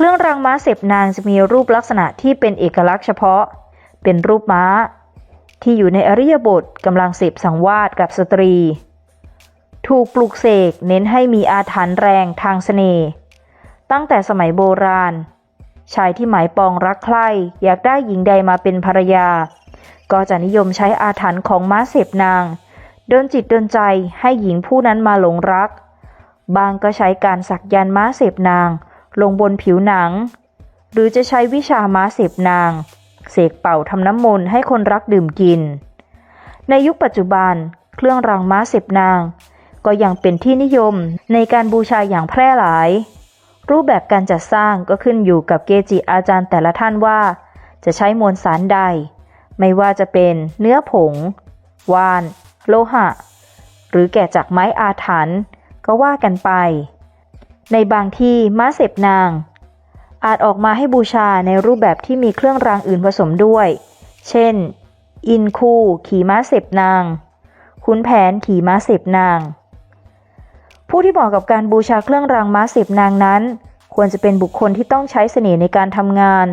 เครื่องรางม้าเสพนางจะมีรูปลักษณะที่เป็นเอกลักษณ์เฉพาะ เป็นรูปม้า ที่อยู่ในอริยบทกำลังเสพสังวาสกับสตรี ถูกปลุกเสกเน้นให้มีอาถรรพ์แรงทางเสน่ห์ตั้งแต่สมัยโบราณ ชายที่หมายปองรักใคร่อยากได้หญิงใดมาเป็นภรรยา ก็จะนิยมใช้อาถรรพ์ของม้าเสพนางดนจิตดนใจให้หญิงผู้นั้นมาหลงรัก บางก็ใช้การสักยันม้าเสพนาง ลงบนผิวหนัง หรือจะใช้วิชาม้าเสพนาง เสกเป่าทำน้ำมนต์ให้คนรักดื่มกิน ในยุคปัจจุบัน เครื่องรางม้าเสพนาง ก็ยังเป็นที่นิยมในการบูชาอย่างแพร่หลาย รูปแบบการจัดสร้างก็ขึ้นอยู่กับเกจิอาจารย์แต่ละท่านว่า จะใช้มวลสารใด ไม่ว่าจะเป็นเนื้อผงว่าน โลหะ หรือแกะจากไม้อาถรรพ์ก็ว่ากันไป ในบางที่ม้าเสพนาง อาจออกมาให้บูชาในรูปแบบที่มีเครื่องรางอื่นผสมด้วย เช่น อินคูขี่ม้าเสพนางขุนแผนขี่ม้าเสพนาง ผู้ที่เหมาะกับการบูชาเครื่องรางม้าเสพนางนั้น ควรจะเป็นบุคคลที่ต้องใช้เสน่ห์ในการทำงาน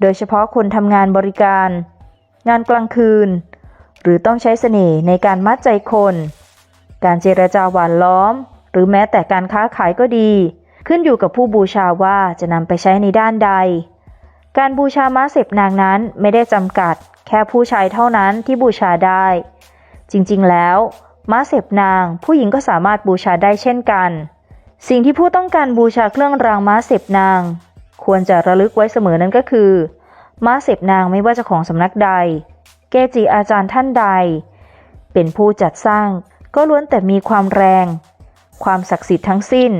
โดยเฉพาะคนทำงานบริการ งานกลางคืน หรือต้องใช้เสน่ห์ในการมัดใจคน การเจรจาหวานล้อม หรือแม้แต่การค้าขายก็ดี ขึ้นอยู่กับผู้บูชาว่าจะนำไปใช้ในด้านใด การบูชาม้าเสพนางนั้นไม่ได้จำกัด แค่ผู้ชายเท่านั้นที่บูชาได้ จริงๆ แล้ว ม้าเสพนางผู้หญิงก็สามารถบูชาได้เช่นกัน สิ่งที่ผู้ต้องการบูชาเครื่องรางม้าเสพนาง ควรจะระลึกไว้เสมอนั้นก็คือ ม้าเสพนางไม่ว่าจะของสำนักใด เกจิอาจารย์ท่านใด เป็นผู้จัดสร้างก็ล้วนแต่มีความแรง ความศักดิ์สิทธิ์ทั้งสิ้น